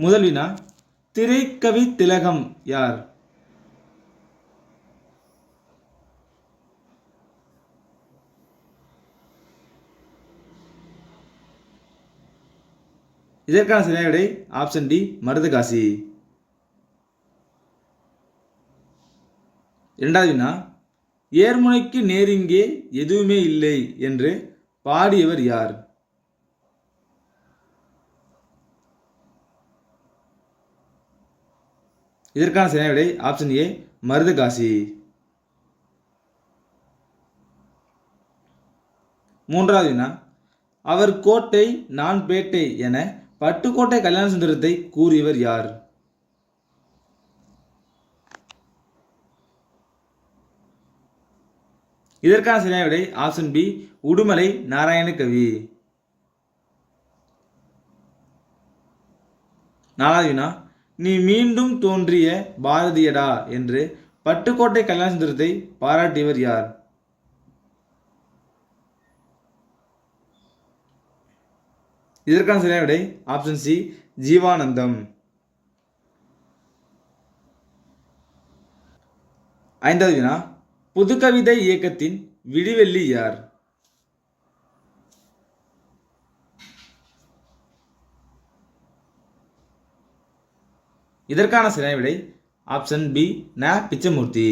முதல் வினா திரைக்கவி திலகம் யார்? இதற்கான சரியான விடை ஆப்ஷன் டி மருதகாசி இரண்டாவது வினா ஏர்முனைக்கு நேரிங்கே எதுவுமே இல்லை என்று பாடியவர் யார்? இதற்கான சரியான விடை ஆப்ஷன் ஏ மருதகாசி மூன்றாவது வினா அவர் கோட்டை நான் பேட்டை என பட்டுக்கோட்டை கல்யாண சுந்தரத்தை கூறியவர் யார்? இதற்கான சரியான விடை ஆப்ஷன் பி உடுமலை நாராயண கவி நாலாவது வினா நீ மீண்டும் தோன்றிய பாரதியடா என்று பட்டுக்கோட்டை கல்யாணசுந்தரத்தை பாராட்டியவர் யார்? இதற்கான சரியான விடை ஆப்ஷன் சி ஜீவானந்தம். ஐந்தாவது வினா புதுக்கவிதை இயக்கத்தின் விடிவெள்ளி யார்? இதற்கான சரியான விடை ஆப்ஷன் பி ந பிச்சமூர்த்தி.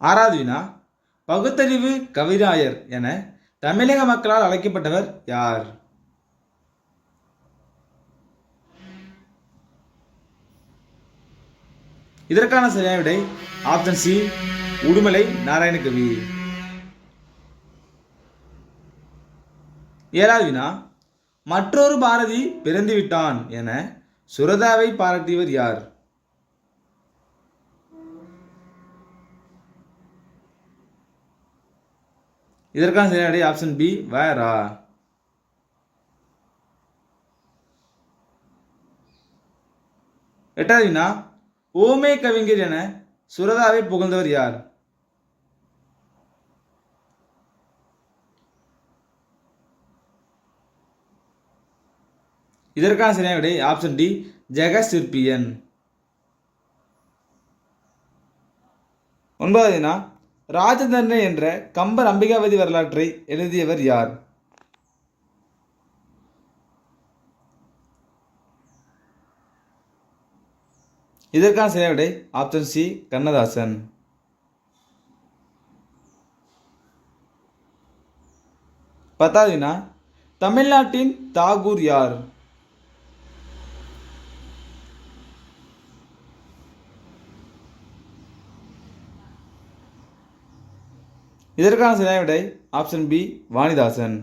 ஆறாவது வினா பகுத்தறிவு கவிராயர் என தமிழக மக்களால் அழைக்கப்பட்டவர் யார்? இதற்கான சரியான விடை ஆப்ஷன் சி உடுமலை நாராயணகவி. ஏழாவது வினா மற்றொரு பாரதி பிறந்து விட்டான் என சுரதாவை பாராட்டியவர் யார்? இதற்கான சரியான ஆப்ஷன் பி வேரா எட்டாவது வினா ஓமே கவிஞர் என சுரதாவை புகழ்ந்தவர் யார்? இதற்கான சரியான விடை ஆப்ஷன் டி ஜெகசிற்பியன். ஒன்பதாவது ராஜதண்டனை என்ற கம்பர் அம்பிகாவதி வரலாற்றை எழுதியவர் யார்? இதற்கான சரியான விடை ஆப்ஷன் சி கண்ணதாசன். பத்தாவதுனா தமிழ்நாட்டின் தாகூர் யார்? இதற்கான சரியான விடை ஆப்ஷன் பி வாணிதாசன்.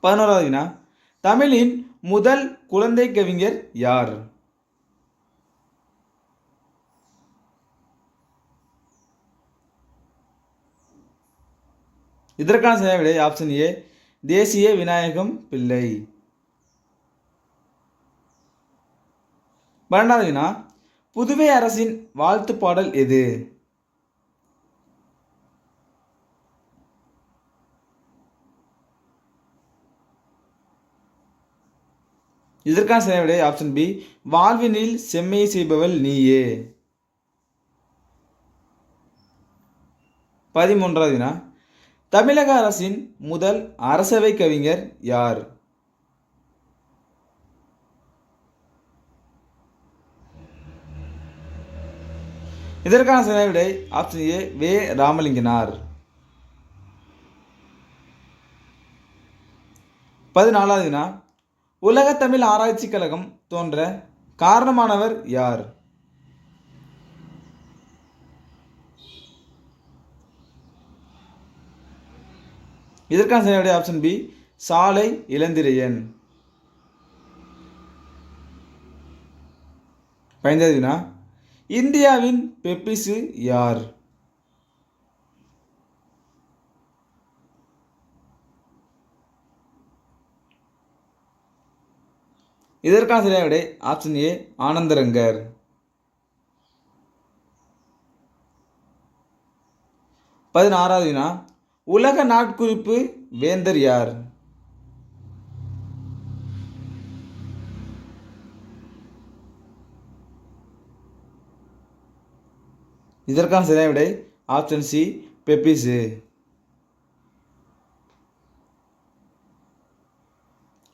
பதினோராவது வினா தமிழின் முதல் குழந்தை கவிஞர் யார்? இதற்கான சரியான விடை ஆப்ஷன் ஏ தேசிய விநாயகம் பிள்ளை. பன்னெண்டாவது வினா புதுவை அரசின் வாழ்த்து பாடல் எது? இதற்கான சரியான விடை ஆப்ஷன் பி வாழ்வினில் செம்மை செய்பவள் நீயே. பதிமூன்றாவது தமிழக அரசின் முதல் அரசவை கவிஞர் யார்? இதற்கான சரியான விடை ஆப்ஷன் ஏ வே. ராமலிங்கனார். பதினாலாவது வினா. உலக தமிழ் ஆராய்ச்சி கழகம் தோன்ற காரணமானவர் யார்? இதற்கான சரியான ஆப்ஷன் பி. சாலை இளந்திரையன். பதினைந்தாவது இந்தியாவின் பெப்பிசு யார்? இதற்கான சரியான விடை ஆப்ஷன் ஏ ஆனந்தரங்கர். பதினாறாவது வினா உலக நாட்குறிப்பு வேந்தர் யார்? இதற்கான சரியான விடை ஆப்ஷன் சி பெப்பிஸு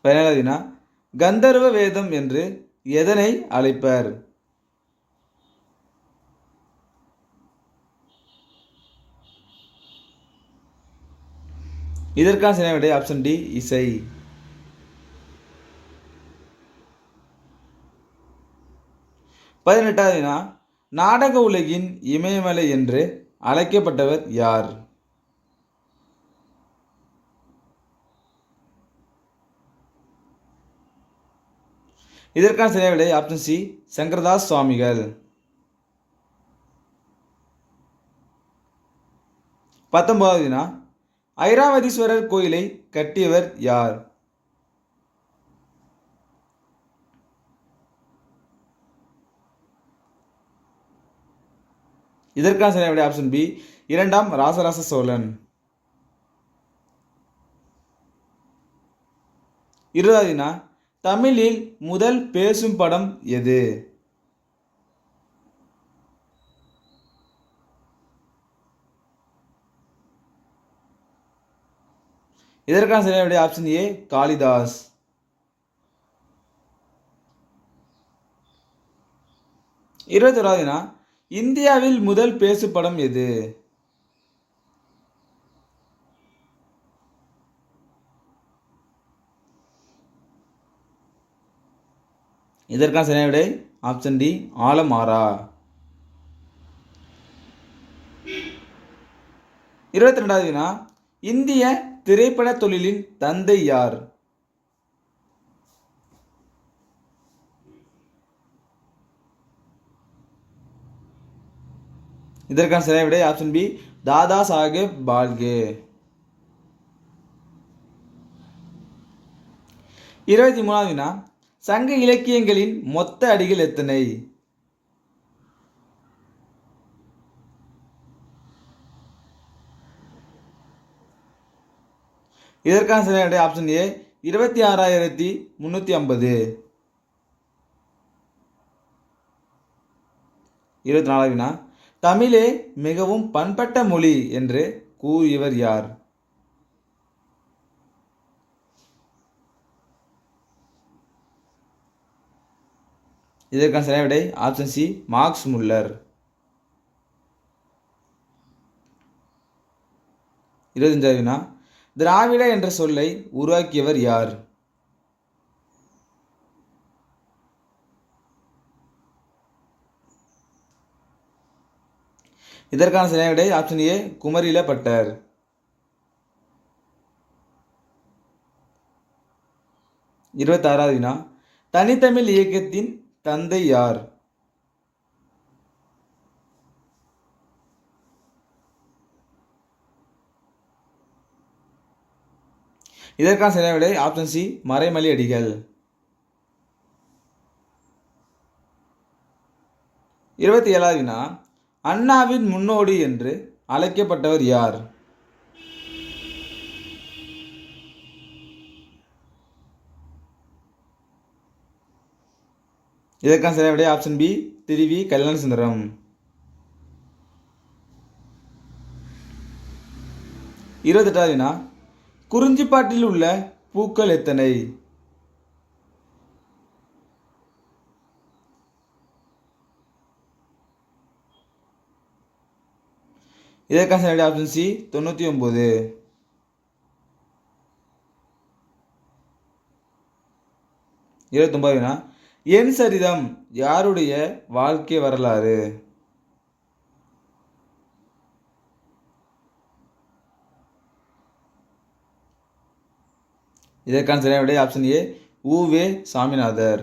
பதினேழாவது வினா கந்தர்வ வேதம் என்று எதனை அழைப்பர்? இதற்கான சரியான விடை ஆப்ஷன் டி இசை. பதினெட்டாவது வினா நாடக உலகின் இமயமலை என்று அழைக்கப்பட்டவர் யார்? இதற்கான சரியான விடை ஆப்ஷன் சி சங்கரதாஸ் சுவாமிகள். பத்தொன்பதாவது வினா ஐராவதீஸ்வரர் கோயிலை கட்டியவர் யார்? இதற்கான சரியான விடை ஆப்ஷன் பி இரண்டாம் ராசராச சோழன். இருபதாவதுனா தமிழில் முதல் பேசும் படம் எது? இதற்கான சரியான விடை ஆப்ஷன் ஏ காளிதாஸ். இருபத்தி ஓராவது இந்தியாவில் முதல் பேசு படம் எது? இதற்கான சரியான விடை? ஆப்ஷன் டி ஆலமாரா இருபத்தி ரெண்டாவது வினா இந்திய திரைப்பட தொழிலின் தந்தை யார்? இதற்கான சரியான விடை ஆப்ஷன் பி தாதா சாஹேப் பால்கே. இருபத்தி மூணாவது வினா சங்க இலக்கியங்களின் மொத்த அடிகள் எத்தனை? இதற்கான சரியான விடை ஆப்ஷன் ஏ இருபத்தி ஆறாயிரத்தி முந்நூற்றி ஐம்பது. இருபத்தி நாலாவது வினா தமிழே மிகவும் பண்பட்ட மொழி என்று கூறியவர் யார்? இதற்கான சரியான விடை ஆப்ஷன் சி மார்க்ஸ் முல்லர். இருபத்தஞ்சாவது வினா திராவிட என்ற சொல்லை உருவாக்கியவர் யார்? இதற்கான சரியான விடை ஆப்ஷன் ஏ குமரில பட்டர். இருபத்தாறாவது வினா. தனித்தமிழ் இயக்கத்தின் தந்தை யார்? இதற்கான சரியான விடை ஆப்ஷன் சி மறைமலி அடிகள். இருபத்தி ஏழாவது வினா. அண்ணாவின் முன்னோடி என்று அழைக்கப்பட்டவர் யார்? இதற்கான சரியான விடை ஆப்ஷன் பி திருவி கல்யாண சுந்தரம் இருபத்தெட்டாவது குறிஞ்சிப்பாட்டில் உள்ள பூக்கள் எத்தனை? இதற்கான சரியான ஆப்ஷன் சி தொண்ணூற்றி ஒம்பது இருபத்தொம்பதுனா என் சரிதம் யாருடைய வாழ்க்கை வரலாறு? இதற்கான சரியான விடை ஆப்ஷன் ஏ வே சாமிநாதர்.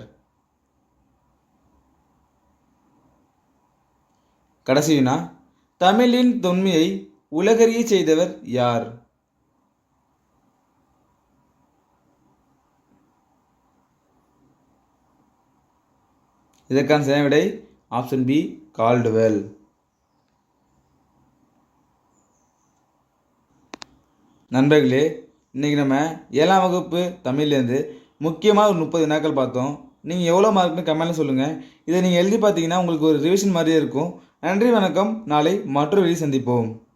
கடைசி வினா தமிழின் தொன்மையை உலகறிய செய்தவர் யார்? இதற்கான சரியான விடை ஆப்ஷன் பி கால்டுவெல். நண்பர்களே இன்றைக்கி நம்ம ஏழாம் வகுப்பு தமிழ்லேருந்து முக்கியமாக ஒரு முப்பது வினாக்கள் பார்த்தோம். நீங்கள் எவ்வளோ மார்க்னு கமெண்ட்டில் சொல்லுங்கள் இதை நீங்கள் எழுதி பார்த்தீங்கன்னா உங்களுக்கு ஒரு ரிவிஷன் மாதிரியே இருக்கும். நன்றி வணக்கம். நாளை மற்றொரு சந்திப்போம்.